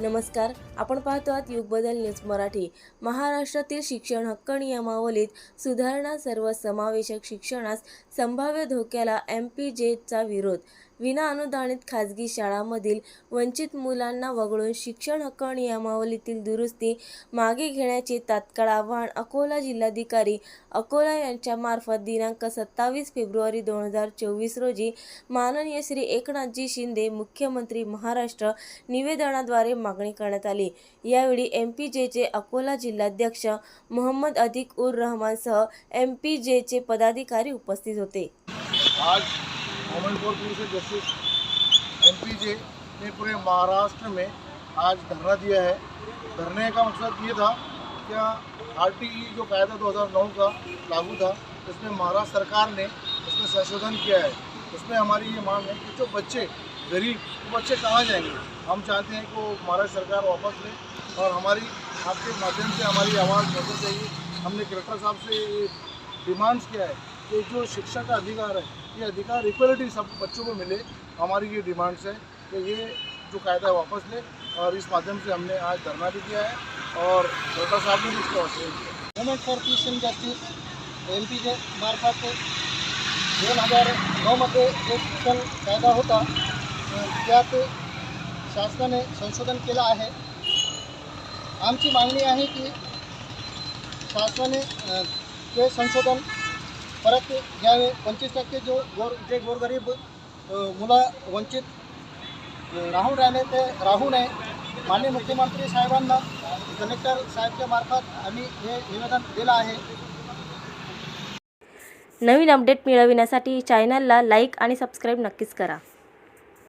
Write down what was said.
नमस्कार. आपण पाहतो आहात युगबदल न्यूज मराठी. महाराष्ट्रातील शिक्षण हक्क नियमावलीत सुधारणा सर्व समावेशक शिक्षणास संभाव्य धोक्याला एम पी जेचा विरोध. विना अनुदानित खाजगी शाळांमधील वंचित मुलांना वगळून शिक्षण हक्क नियमावलीतील दुरुस्ती मागे घेण्याचे तात्काळ आवाहन अकोला जिल्हाधिकारी अकोला यांच्यामार्फत दिनांक सत्तावीस फेब्रुवारी दोन हजार चोवीस रोजी माननीय श्री एकनाथजी शिंदे मुख्यमंत्री महाराष्ट्र निवेदनाद्वारे मागणी करण्यात आली. यावेळी एम पी जेचे अकोला जिल्हाध्यक्ष मोहम्मद अधिक उर रहमानसह एम पी जेचे पदाधिकारी उपस्थित होते. आज women for peace justice M J ने पूरे महाराष्ट्र में आज धरना दिया है। धरने का मकसद ये था क्या आर जो कायदा 2009 का लागू था, उसमें महाराष्ट्र सरकार ने उसमें संशोधन किया है। उसमें हमारी ये मांग है कि जो बच्चे, गरीब, वो बच्चे कहाँ जाएँगे? हम चाहते हैं कि वो महाराष्ट्र सरकार वापस ले और हमारी, आपके माध्यम से हमारी आवाज़ पहुँचनी चाहिए। हमने कलेक्टर साहब से डिमांड्स किया है कि जो शिक्षा का अधिकार है ये अधिकार इक्वलिटी सब बच्चों को मिले हमारी ये डिमांड्स है कि ये जो कायदा है वापस ले और इस माध्यम से हमने आज धरना भी दिया है और डॉक्टर साहब ने भी इसका ऑस्ट्रेट KIA women for peace justice M P J मार्फत दोन हज़ार नऊमध्ये जो शिक्षण कायदा होता त्यात शासनाने संशोधन केलं आहे आमची मागणी आहे की शासनाने अ, ते संशोधन परत घ्यावे पंचवीस टक्के जो गोर जे गोरगरीब मुलं वंचित राहून राहिले ते राहू नये. माननीय मुख्यमंत्री साहेबांना कलेक्टर साहेबच्या मार्फत आम्ही हे निवेदन दिलं आहे. नवीन अपडेट मिळविण्यासाठी चॅनलला लाईक आणि सबस्क्राईब नक्कीच करा.